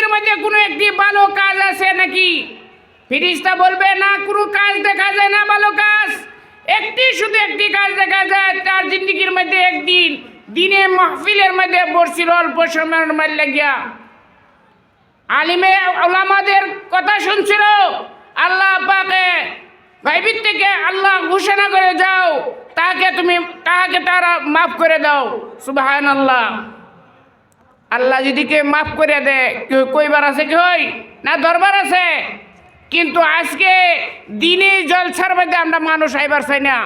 জিন্দিগির মধ্যে কোনো একটি ভালো কাজ আছে নাকি? ফিরিস্তা বলবে, না, কোনো কাজ দেখা যায় না, ভালো কাজ। একটি শুধু একটি কাজ দেখা যায়, তার জিন্দিগির মধ্যে একদিন দিনে মাহফিলের মধ্যে বসছিল অল্প সময়ের মাল লাগিয়া। আলিমে ওলামাদের কথা শুনছিল, আল্লাহ পাকে গাইবির থেকে আল্লাহ ঘোষণা করে যাও তাকে তুমি, তাকে তারা মাফ করে দাও। সুবাহান আল্লাহ আল্লাহ যদি কে মাফ করে দে, কেউ কইবার আছে কি হই? না দরবার আছে? কিন্তু আজকে দিনে জলছার মধ্যে আমরা মানুষ আইবার চাই না।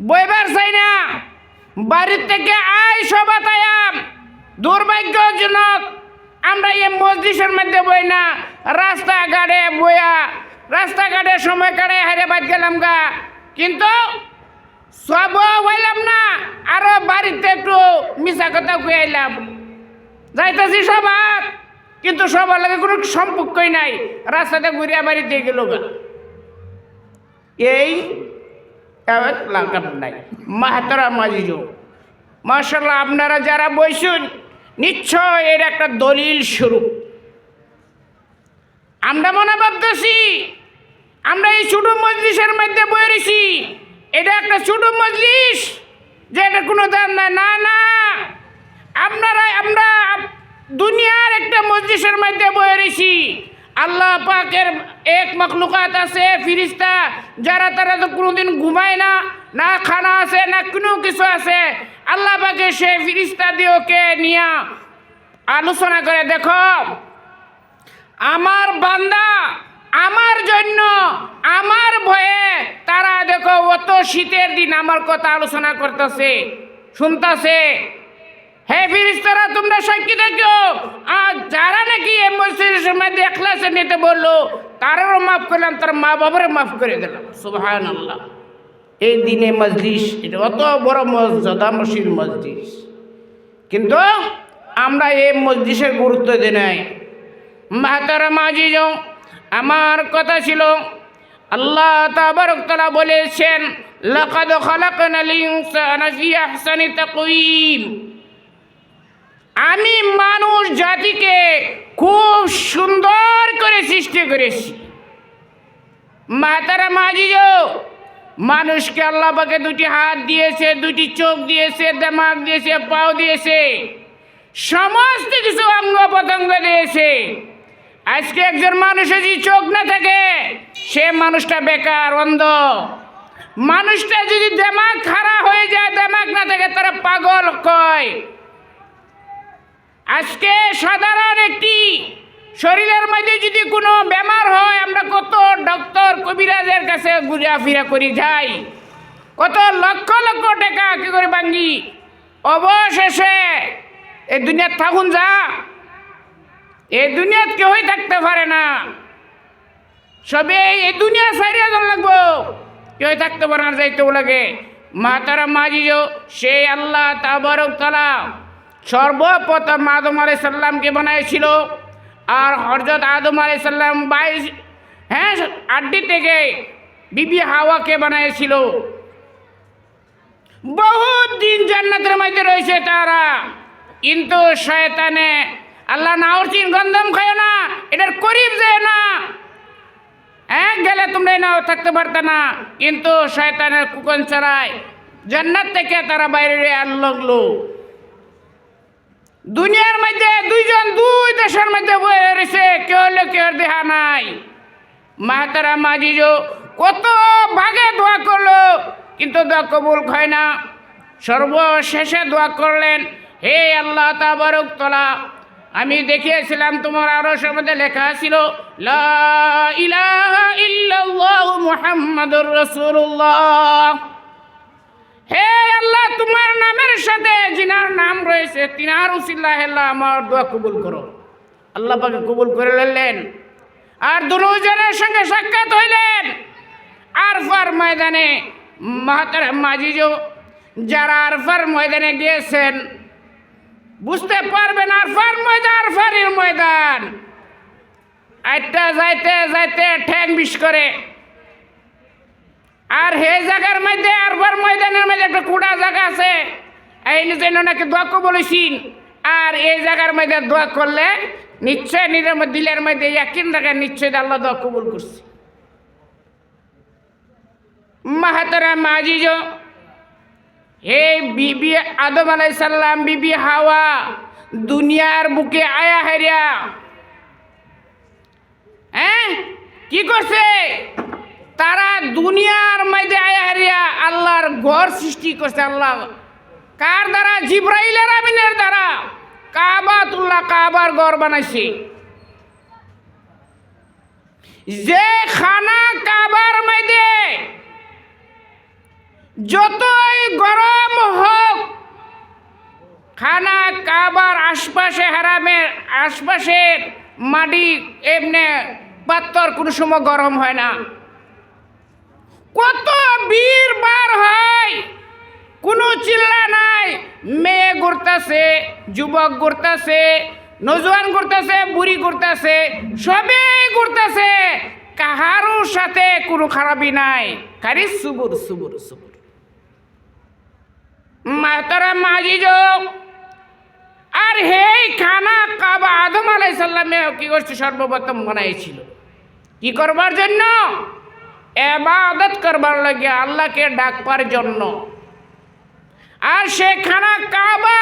বইবার চাই না। বাড়ির থেকে আয় সবাতায়াম দুর্ভাগ্যজনক আমরা এই মসজিদের মধ্যে বই না। রাস্তাঘাটে বইয়া, রাস্তাঘাটে সময় কাটে হারে বাদ গেলাম গা। কিন্তু সব হইলাম না, আরও বাড়িতে একটু মিশা কথা কইলাম যাইতেছি সবার, কিন্তু সবার লাগে কোনো সম্পর্কই নাই। রাস্তাতে ঘুরিয়া বাড়িতে গেল এই নাই, মাহাতারা মাজিজ মার্শাল্লাহ আপনারা যারা বইসুন, নিশ্চয় এর একটা দলিল শুরু আমরা মনে ভাবতেছি, আমরা এই ছোট মজলিসের মধ্যে বইরেছি এটা একটা ছোট মজলিস, যে এটা কোনো দাম না না। আপনারা, আমরা দুনিয়ার একটা মজলিসের মধ্যে বইরেছি আল্লাহ পাকের এক মখলুকাত আছে ফিরিস্তা, যারা তারা তো কোনোদিন ঘুমায় না না খানা আছে, না কোনো কিছু আছে। আল্লাহ পাকে সে ফিরিস্তা দিয়ে ওকে নিয়ে আলোচনা করে, দেখো, আমার বান্দা, আমার জন্য, আমার ভয়ে তারা দেখো, অত শীতের দিন আমার কথা আলোচনা করতেছে, শুনতেছে। হে ফিরিস্তারা, তোমরা সাক্ষী দেখো। আর যারা নাকি এই মসজিদের সময় দেখলাসে নিতে বলল তারারও মাফ করলাম, তার মা বাবারও মাফ করে দিলাম সুবাহান আল্লাহ এই দিনে মসজিদ এটা অত বড় মসজিদ মসজিদ কিন্তু আমরা এই মসজিদের গুরুত্ব দিই নাই। মাহাতারা মাঝি যাও আমার কথা ছিল, আল্লাহ তাবারক তাআলা বলেছেন, লাকাদ খালাকনাল ইনসানা ফি আহসানি তাকওয়িম। আমি মানুষ জাতিকে খুব সুন্দর করে সৃষ্টি করেছি। মাতারা মাজিজ, মানুষকে আল্লাহ পাকে দুটি হাত দিয়েছে, দুটি চোখ দিয়েছে দেমাগ দিয়েছে, পাও দিয়েছে, সমস্ত কিছু অঙ্গ প্রত্যঙ্গ দিয়েছে। আজকে একজন মানুষের যদি চোখ না থাকে, সে মানুষটা বেকার, অন্ধ। মানুষটা যদি দেমাগ খারাপ হয়ে যায় দেমাগ না থাকে, তারা পাগল কয় আজকে সাধারণ একটি শরীরের মধ্যে যদি কোনো বেমার হয়, আমরা কত ডক্টর কবিরাজের কাছে ঘুরাফিরা করি যাই। কত লক্ষ লক্ষ টাকা কি করে ভাঙ্গি। অবশেষে এই দুনিয়াত থাকুন যা। এই দুনিয়াত কেউই থাকতে পারে না। সবে এই দুনিয়া সারিয়া জন লাগবো। কেউ থাকতে পারে না যাইতেও লাগে। মাতারা মাজিও সেই আল্লাহ তাবারক তালা সর্বপ্রথম আদম আলাই সাল্লামকে বানাইছিল? আর হরজত আদম আলাই সাল্লাম বাইশ হ্যাঁ আড্ডি থেকে বিবি হাওয়াকে বানাইছিল? বহুত দিন জান্নাতের মধ্যে রয়েছে তারা। কিন্তু শয়তানে আল্লাহ নাওরচিন গন্ধম খায় না, এটার করিব যায় না। হ্যাঁ গেলে তোমরা নাও, থাকতে পারতে না। কিন্তু শয়তানের কুকন চড়ায় জান্নাত থেকে তারা বাইরে লাগল দুনিয়ার মধ্যে দুইজন দুই দেশের মধ্যে বয়ে রয়েছে, কেউ কেউ দেখা নাই। মাতারা মাজিজ কত ভাগে দোয়া করল, কিন্তু দোয়া কবুল হয় না। সর্বশেষে দোয়া করলেন, হে আল্লাহ তাবারক তলা আমি দেখিয়েছিলাম তোমার আরও মধ্যে লেখা ছিল, লা ইলাহা ইল্লাল্লাহু মুহাম্মাদুর রাসূলুল্লাহ। হে আল্লাহ, তোমার নামের সাথে যিনার নাম রয়েছে, তিনার উসিল্লাহ আল্লাহ আমার দোয়া কবুল করো। আল্লাহ পাকে কবুল করে নিলেন আর দুজনের সঙ্গে সাক্ষাৎ হইলেন আরফার ময়দানে মাহাতার মাজিজ, যারা আরফার ময়দানে গিয়েছেন। বুঝতে পারবেন আরফার ময়দান, আরফারির ময়দান। একটা যাইতে যাইতে ঠ্যাং বিষ করে। আর হে জায়গার মধ্যে আরবার ময়দানের মধ্যে একটা কুড়া জায়গা আছে। এই জন্য নাকি দোয়া বলেছিন আর এই জায়গার মধ্যে দোয়া করলে নিশ্চয় নিজের দিলের মধ্যে ইয়াকিন রাখে নিশ্চয় আল্লাহ দোয়া কবুল করছে। মাহাতারা মাজিজ হে বিবি আদম আলাই সাল্লাম বিবি হাওয়া, দুনিয়ার বুকে আয়া হেরিয়া। হ্যাঁ কি করছে? তারা দুনিয়ার মধ্যে আয়া আল্লাহর ঘর সৃষ্টি করছে আল্লাহ। কার দ্বারা? জিব্রাইলের আমিনের দ্বারা। কাবাতুল্লাহ কাবার ঘর বানাইছে। যে খানা কাবার মধ্যে যতই গরম হোক, খানা কাবার আশপাশে হারামের আশপাশের মাটি এমনি পাত্তর কোনো সময় গরম হয় না। কত বীর বার হয়। কোনো চিল্লা নাই। মেয়ে ঘুরতেছে, যুবক ঘুরতেছে, নজওয়ান ঘুরতেছে, বুড়ি ঘুরতেছে, সবেই ঘুরতেছে। কাহারও সাথে কোনো খারাপই নাই। খালি সুবুর সুবুর সুবুর। মাতারা মাজিজ আর হেই খানা কাবা আদম আলাই সাল্লামে কি করছে? সর্বপ্রথম বানাইছিল। কি করবার জন্য? এবাদত করবার লাগে আল্লাহকে ডাকবার জন্য। আর সে খানা কাবা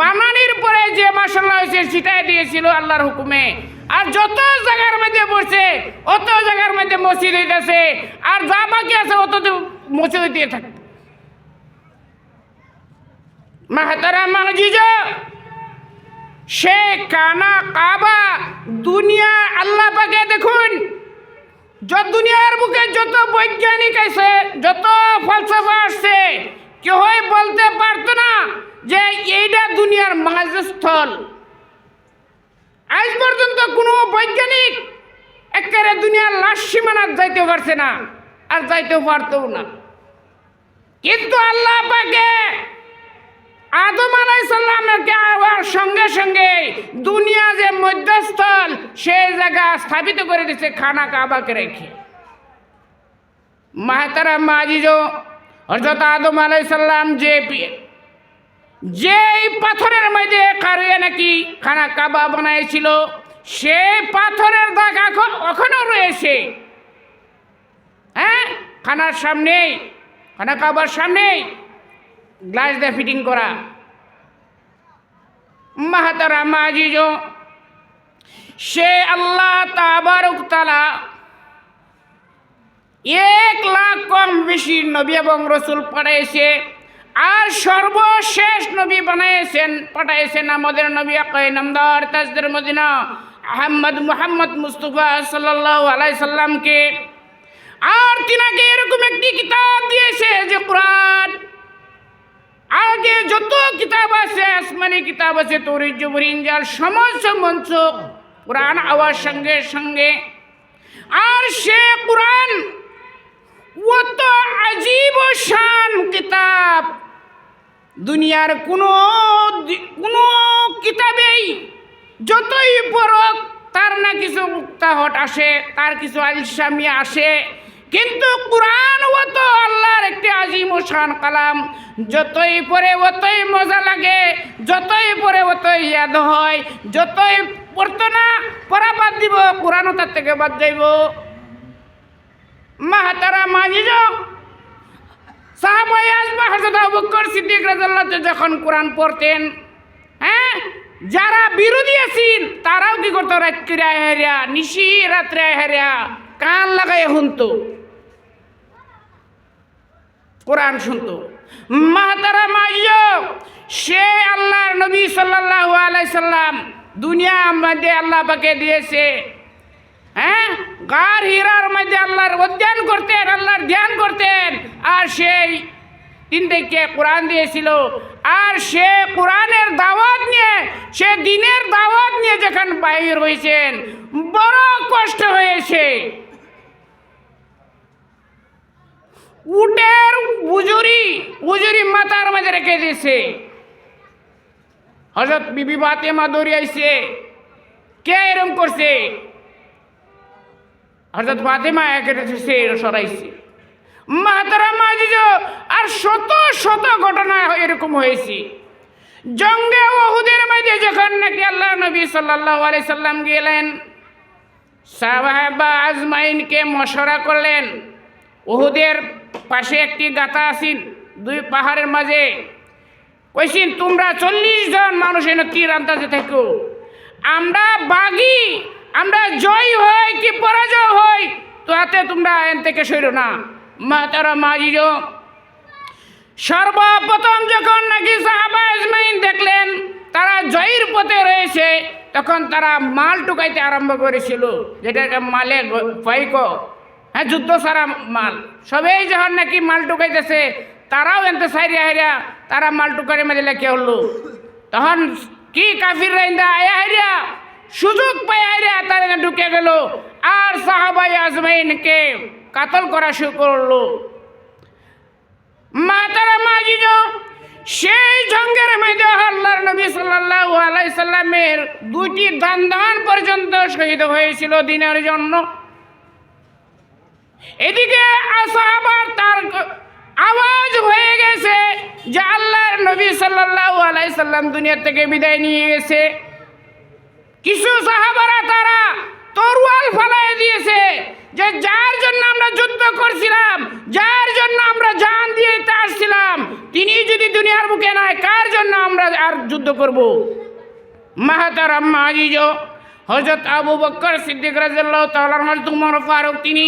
বানানির পরে যে মশলা হয়েছে সেটাই দিয়েছিল আল্লাহর হুকুমে। আর যত জায়গার মধ্যে পড়ছে, অত জায়গার মধ্যে মসজিদ হইতেছে, আর যা বাকি আছে অত মসজিদ দিয়ে থাকবে। মাহাতারা মাজিজ সে কানা কাবা দুনিয়া আল্লাহ পাকে দেখুন যত দুনিয়ার বুকে যত বৈজ্ঞানিক আছে, যত ফলসফা আসছে কেউই বলতে পারতো না যে এইটা দুনিয়ার মাঝস্থল। আজ পর্যন্ত কোনো বৈজ্ঞানিক একেবারে দুনিয়ার লাশ সীমানার যাইতে পারছে না, আর যাইতেও পারতেও না। কিন্তু আল্লাহ পাকে আদম আলাই সাল্লামকে আবার সঙ্গে সঙ্গে দুনিয়া যে মধ্যস্থল সেই জায়গা স্থাপিত করে দিচ্ছে খানা কাবাকে রেখে। মাহাতারা মাজিজ হজরত আদম আলাই সাল্লাম যে যেই পাথরের মধ্যে কারিয়ে নাকি খানা কাবা বানাইছিল সেই পাথরের দাগ এখনও রয়েছে। হ্যাঁ? খানার সামনেই, খানা কাবার সামনেই গ্লাস দিয়ে ফিটিং করা। মাহাতারা মাজিজ, সে আল্লাহ তাবারক তালা এক লাখ কম বেশি নবী এবং রসুল পাঠাইছে আর সর্বশেষ নবী বানাইছেন, পাঠাইছেন আমাদের নবী নামদার তাজদের মদিনা, আহম্মদ মুহাম্মদ মুস্তফা সাল্লাহ আলাই সাল্লামকে। আর তিনাকে এরকম একটি কিতাব দিয়েছে যে কোরআন আগে যত কিতাব আছে, আসমানি কিতাব আছে তরিজ জবর ইঞ্জাল সমস্ত মঞ্চ কোরআন আওয়ার সঙ্গে সঙ্গে। আর সে কোরআন অত আজীব শান কিতাব। দুনিয়ার কোনো কোনো কিতাবেই যতই পড়ক, তার না কিছু মুক্তাহট আসে, তার কিছু আলসামি আসে কিন্তু কোরআন অত আল্লাহর একটি আজিম শান কালাম। যতই পড়ে অতই মজা লাগে, যতই পড়ে অতই ইয়াদ হয়, যতই পড়তো না, পড়া বাদ দিব, কোরআনও তার থেকে বাদ যাইব। মাহাতারা মাজিজ সাহাবাই আজমা হজরত বকর সিদ্দিক আনহু যখন কোরআন পড়তেন হ্যাঁ যারা বিরোধী আছেন তারাও কি করতো? রাত্রিরে হেরিয়া নিশি রাত্রে হেরিয়া কান লাগাই শুনতো। কোরআন শুনতো। মাতারা মাইয় সে আল্লাহর নবী সাল্লাল্লাহু আলাইহি সাল্লাম দুনিয়া মধ্যে আল্লাহ পাকে দিয়েছে। হ্যাঁ? গার হীরার মধ্যে আল্লাহর অধ্যয়ন করতেন, আল্লাহর ধ্যান করতেন, আর সেই তিন থেকে কোরআন দিয়েছিল। আর সে কোরআনের দাওয়াত নিয়ে, সে দিনের দাওয়াত নিয়ে যখন বাহির হয়েছেন, বড় কষ্ট হয়েছে। উটের উজুরি উজুরি মাথার মাঝে রেখে দিয়েছে। হজরত বিবি বাতেমা দৌড়িয়াইছে কে এরম করছে? হজরত একে সে সরাইছে। মাতারা মাজিজ আর শত শত ঘটনা এরকম হয়েছে। জঙ্গে ওহুদের মধ্যে যখন নাকি আল্লাহ নবী সাল্লাল্লাহু আলাইহি সাল্লাম গেলেন সাহাবা আজমাইনকে মশরা করলেন। ওহুদের পাশে একটি গাথা আছেন দুই পাহাড়ের মাঝে। কইছেন, তোমরা চল্লিশ জন মানুষ এনে তীর আন্দাজে থাকো। আমরা বাগি, আমরা জয় হই কি পরাজয় হই, তো হাতে তোমরা এন থেকে সইরো না। মা তারা মাজিজ, সর্বপ্রথম যখন নাকি সাহাবা আজমাইন দেখলেন, তারা জয়ের পথে রয়েছে, তখন তারা মাল টুকাইতে আরম্ভ করেছিল, যেটাকে মালে পাইক হ্যাঁ যুদ্ধ সারা মাল। সবেই যখন নাকি মাল টুকাইতেছে তারাও এনতে সাইরিয়া হাইরিয়া, তারা মাল টুকারে মেরে লেখে হলো? তখন কি কাফির রাইন্দা আয়া হাইরিয়া? সুযোগ পাই হাইরিয়া তারা ঢুকে গেল। আর সাহাবাই আজমাইনকে কাতল করা শুরু করল। মাতারা মাজিজ সেই জঙ্গের মধ্যে আল্লাহর নবী সাল্লাল্লাহু আলাইহি সাল্লামের দান দান পর্যন্ত শহীদ হয়েছিল দিনের জন্য। এদিকে সাহাবার তার আওয়াজ হয়ে গেছে যে আল্লাহর নবী সাল্লাল্লাহু আলাইহি সাল্লাম দুনিয়া থেকে বিদায় নিয়ে গেছে। কিছু সাহাবারা তারা তরোয়াল ফালাই দিয়েছে যে যার জন্য আমরা যুদ্ধ করছিলাম, যার জন্য আমরা জান দিয়ে আসছিলাম, তিনি যদি দুনিয়ার বুকে নয় কার জন্য আমরা আর যুদ্ধ করব? মাহাতারাম মাজিজ হজরত আবু বক্কর সিদ্দিক রাজিয়াল্লাহু তাআলা হযরত উমর ফারুক, তিনি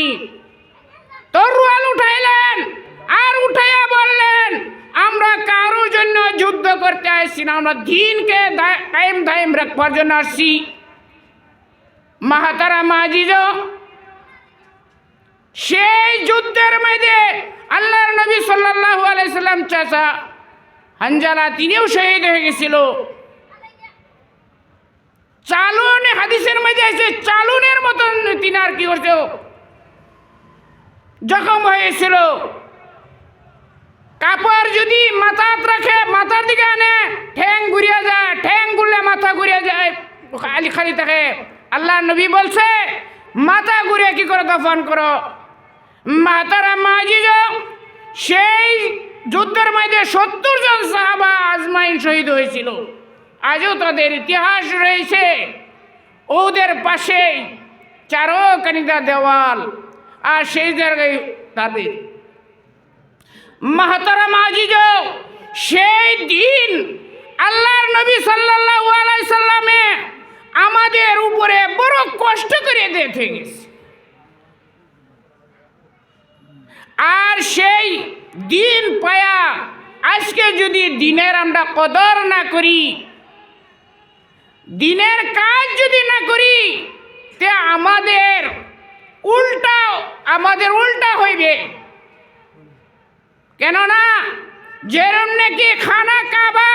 তরোয়াল উঠাইলেন আর উঠাইয়া বললেন, আমরা কারোর জন্য যুদ্ধ করতে আসছি না, আমরা দিনকে টাইম দায়েম রাখবার জন্য আসছি। মাহাতারা মাজিজ সেই যুদ্ধের মধ্যে আল্লাহর নবী সাল্লাল্লাহু আলাইহি সাল্লাম চাচা হানজালা, তিনিও শহীদ হয়ে গেছিল। চালুন হাদিসের মধ্যে আছে, চালুনের মতন তিনি আর কি করছে? জখম হয়েছিল। কাপড় যদি মাথাত রাখে, মাথার দিকে আনে, ঠ্যাং ঘুরিয়া যায়, ঠ্যাং ঘুরলে মাথা ঘুরিয়া যায়, খালি খালি থাকে। আল্লাহ নবী বলছে, মাথা ঘুরিয়ে কি করে, দফন করো। মাতারা মাজিজ সেই যুদ্ধের মধ্যে সত্তর জন সাহাবা আজমাইন শহীদ হয়েছিল। আজও তাদের ইতিহাস রয়েছে। ওদের পাশেই চারো কানিকা দেওয়াল। আর সেই জায়গায় তাদের। মাহাতারা মাজিজ সেই দিন আল্লাহর নবী সাল্লাল্লাহু আলাইহি সাল্লামে আমাদের উপরে বড় কষ্ট করে দেখে গেছে। আর সেই দিন পায়া আজকে যদি দিনের আমরা কদর না করি, দিনের কাজ যদি না করি, তে আমাদের উল্টা, আমাদের উল্টা হইবে। কেননা যেরম নাকি খানা কাবা,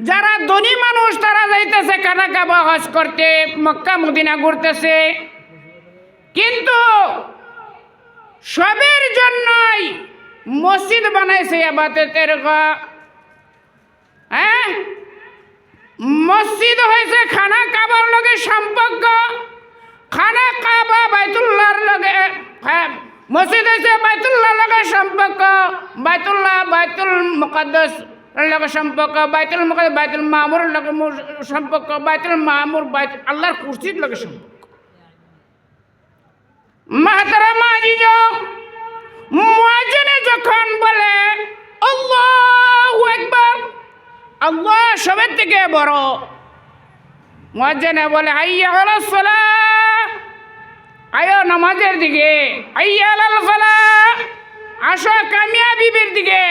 যারা ধনী মানুষ, তারা যাইতেছে খানা কাবা হজ করতে, মক্কা, মদিনা ঘুরতেছে। কিন্তু সবের জন্যই মসজিদ বানাইছে ঘর হ্যাঁ? মসজিদ হয়েছে খানা কাবার লগে সম্পর্ক। খানা কাবা বাইতুল্লাহর লগে মসজিদ হয়েছে বাইতুল্লাহ লগে সম্পর্ক। বাইতুল্লাহ, বাইতুল মুকদ্দাস লগে সম্পর্ক, বাইতুল মুকদ্দাস, বাইতুল মামুর লগে সম্পর্ক, বাইতুল মামুর, বাইত, আল্লাহর কুরসির লগে সম্পর্ক। মাহাতারা মাজিজ মুয়াজ্জিনে যখন বলে, আল্লাহু আকবার আল্লাহ সবের থেকে বড়। মুয়াজ্জিনে বলে, হাইয়া আলাস আয়ো নামাজের দিকে। আসো কামিয়াবির দিকে।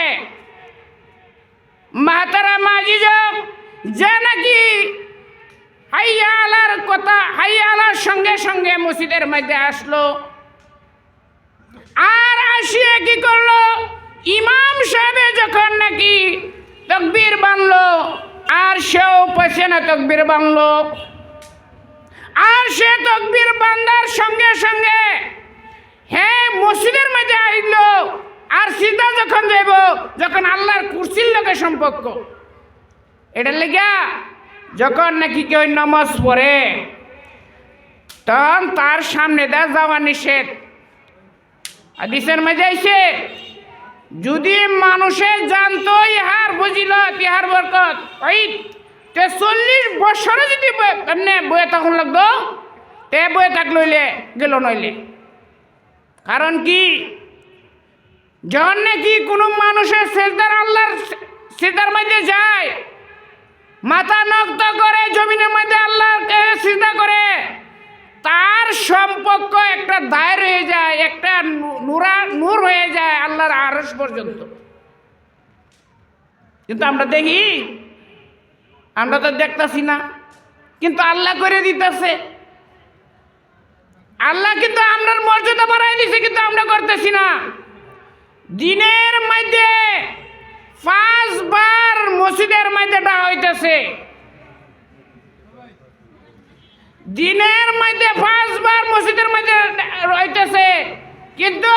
মাহাতারা মাজিজ যে নাকি হাইয়া আলার কথা হাইয়া আলার সঙ্গে সঙ্গে মসজিদের মধ্যে আসলো। আর আসিয়ে কি করল? ইমাম সাহেবে যখন নাকি তকবীর বানলো, আর সেও পেছনে তকবীর বানলো। আর সে তকবির বান্দার সঙ্গে সঙ্গে হ্যাঁ মসজিদের মধ্যে আইলো, আর সিধা যখন যাইব যখন আল্লাহর কুরসির লোকের সম্পর্ক। এটা লেগা যখন নাকি কেউ নমাজ পড়ে, তখন তার সামনে দা যাওয়া নিষেধ। হাদিসের মধ্যে আইছে, যদি মানুষে জানতো ইহার বুঝিলত ইহার বরকত ওই তে চল্লিশ বছরে যদি এমনি বয়ে তখন লাগতো তে বয়ে থাক লইলে গেল নইলে। কারণ কি? যখন নাকি কোনো মানুষের সেজদার আল্লাহর সেজদার মধ্যে যায়, মাথা নক্ত করে, জমিনের মধ্যে আল্লাহকে চিন্তা করে, তার সম্পর্ক একটা দায়ের হয়ে যায়, একটা নুরা নূর হয়ে যায় আল্লাহর আরস পর্যন্ত। কিন্তু আমরা দেখি আমরা তো দেখতাছি না। কিন্তু আল্লাহ করে দিতেছে। আল্লাহ কিন্তু আমরার মর্যাদা বাড়াই দিছে, কিন্তু আমরা করতেছি না। দিনের মধ্যে পাঁচবার মসজিদের মধ্যে হইতেছে। দিনের মধ্যে পাঁচবার মসজিদের মধ্যে হইতেছে। কিন্তু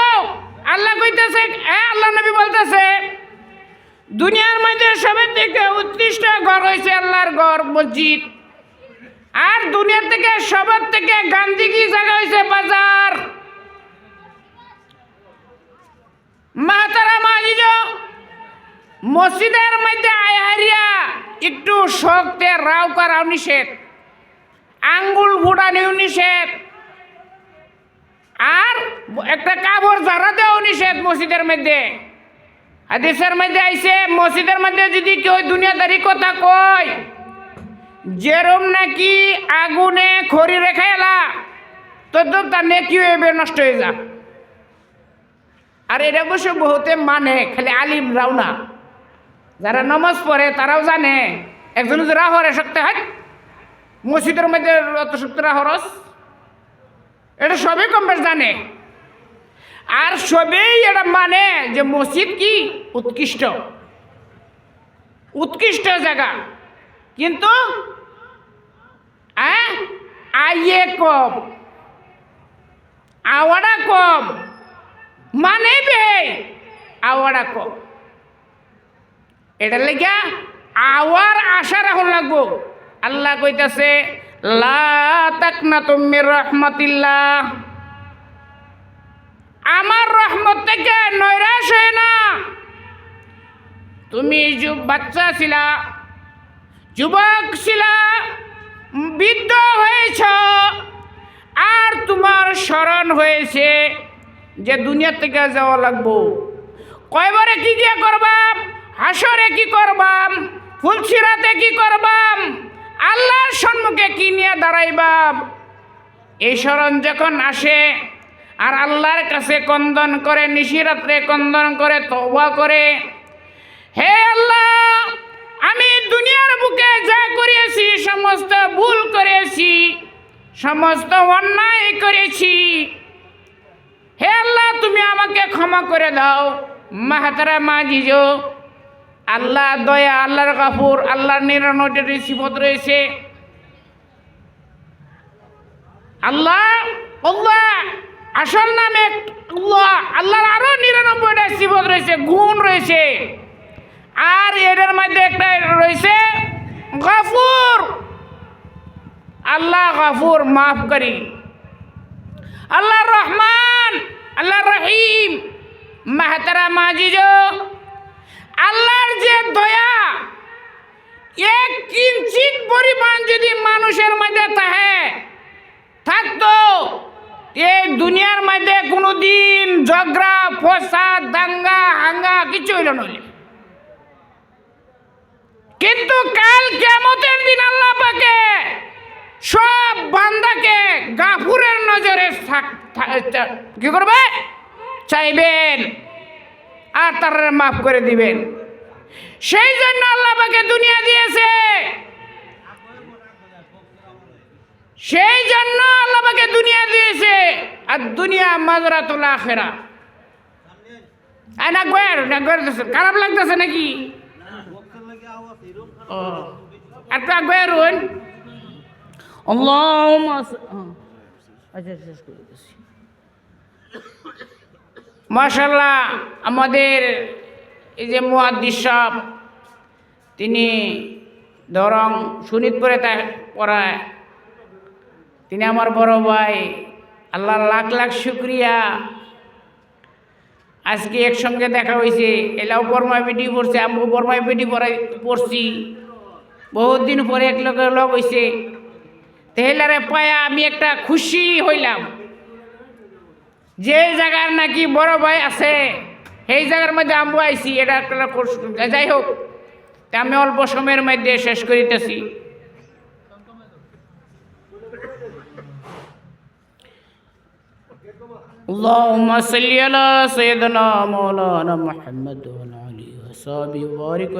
আল্লাহ কইতেছে হ্যাঁ আল্লাহ নবী বলতেছে দুনিয়ার মধ্যে সবের থেকে উৎকৃষ্ট ঘর হয়েছে আল্লাহর ঘর, মসজিদ। আর দুনিয়া থেকে সবার থেকে গান্ধীগি জায়গা হয়েছে বাজার। মাতারা মাজিজ মসজিদের মধ্যে আয়ারিয়া একটু শক্তে রাও করাও নিষেধ, আঙ্গুল ফুটানিও নিষেধ, আর একটা জারা দেওয়া নিষেধ মসজিদের মধ্যে। হাদিসের মধ্যে আইছে, মসজিদের মধ্যে যদি কেউ দুনিয়াদারি কথা কয় যেরম নাকি আগুনে খড়ি রেখে এলা, তো তার নেকি হইবে নষ্ট হয়ে যা। আর এটা অবশ্য বহুতে মানে খালি আলিম রাও না। যারা নমাজ পড়ে, তারাও জানে। একজন রাহরে শক্তি হয়? মসজিদের মধ্যে অত শক্তি রাহরস এটা সবই কম বেশ জানে। আর সবেই এটা মানে যে মসজিদ কি? উৎকৃষ্ট। উৎকৃষ্ট জায়গা। কিন্তু হ্যাঁ? আইয়ে কম। আওয়াটা কম। মানে বে আওয়াটা কম। এটা লেগা আওয়ার আশা রাখুন লাগবো। আল্লাহ কইতাছে, লা তাকনা তুমি রহমতিল্লাহ। আমার রহমত থেকে নৈরাশ হয় না। তুমি বাচ্চা ছিলা, যুবক ছিলা, বৃদ্ধ হয়েছ, আর তোমার স্মরণ হয়েছে যে দুনিয়া থেকে যাওয়া লাগবো। কয়বারে কি দিয়ে করবাম, হাসরে কি করবাম, ফুলছিরাতে কি করবাম, আল্লাহর সম্মুখে কি নিয়ে দাঁড়াইবাম? এই স্মরণ যখন আসে আর আল্লাহর কাছে কন্দন করে, নিশিরাত্রে কন্দন করে, তওবা করে। হে আল্লাহ, আমি দুনিয়ার বুকে যা করেছি, সমস্ত ভুল করেছি, সমস্ত অন্যায় করেছি। হে আল্লাহ, তুমি আমাকে ক্ষমা করে দাও। মাহাতারা মাজিজ আল্লাহ দয়া, আল্লাহর কাপুর আল্লাহর নিরানব্বইটি সিফত রয়েছে। আল্লাহ আল্লাহ আসল নামে আল্লাহ আল্লাহর আরও নিরানব্বইটা সিফত রয়েছে, গুণ রয়েছে। আর এটার মধ্যে একটা রয়েছে, গফুর। আল্লাহ গফুর, মাফ করি। আল্লাহ রহমান আল্লাহ রহিম মাহাতারা মাজিজ আল্লাহর যে দয়া, এক কিঞ্চিত পরিমাণ যদি মানুষের মধ্যে থাকে, থাকতো এই দুনিয়ার মধ্যে কোনো দিন ঝগড়া, ফসাদ, দাঙ্গা, হাঙ্গা কিছু হইল নইলে কিন্তু কাল কেমতের দিন আল্লাহ পাকে সব বান্দাকে গাফুরের নজরে কি করবে? চাইবেন আর তার মাফ করে দিবেন। সেই জন্য আল্লাহ পাকে দুনিয়া দিয়েছে। সেই জন্য আল্লাহকে দুনিয়া দিয়েছে আর দুনিয়া মাজরা তোলা ফেরা না খারাপ লাগতেছে নাকি? ও একটা হন মাসাল্লাহ আমাদের এই যে মুহাদ্দিস তিনি ধরং শোনিতপুরে তা পড়ায় তিনি আমার বড় ভাই। আল্লাহ লাখ লাখ শুক্রিয়া। আজকে একসঙ্গে দেখা হয়েছে। এলাও বর্মায় বেটি পড়ছে আমগো বর্মায় বেটি পড়াই পড়ছি। বহুত দিন পরে এক লগে লগ হয়েছে তেহলারে পায়া আমি একটা খুশি হইলাম। যে জায়গার নাকি বড় ভাই আছে, সেই জায়গার মধ্যে আমবো আইছি। এটা একটা যাই হোক, তা আমি অল্প সময়ের মধ্যে শেষ করিতেছি। اللهم صل على سيدنا مولانا محمد وعلى آله وصحبه وبارك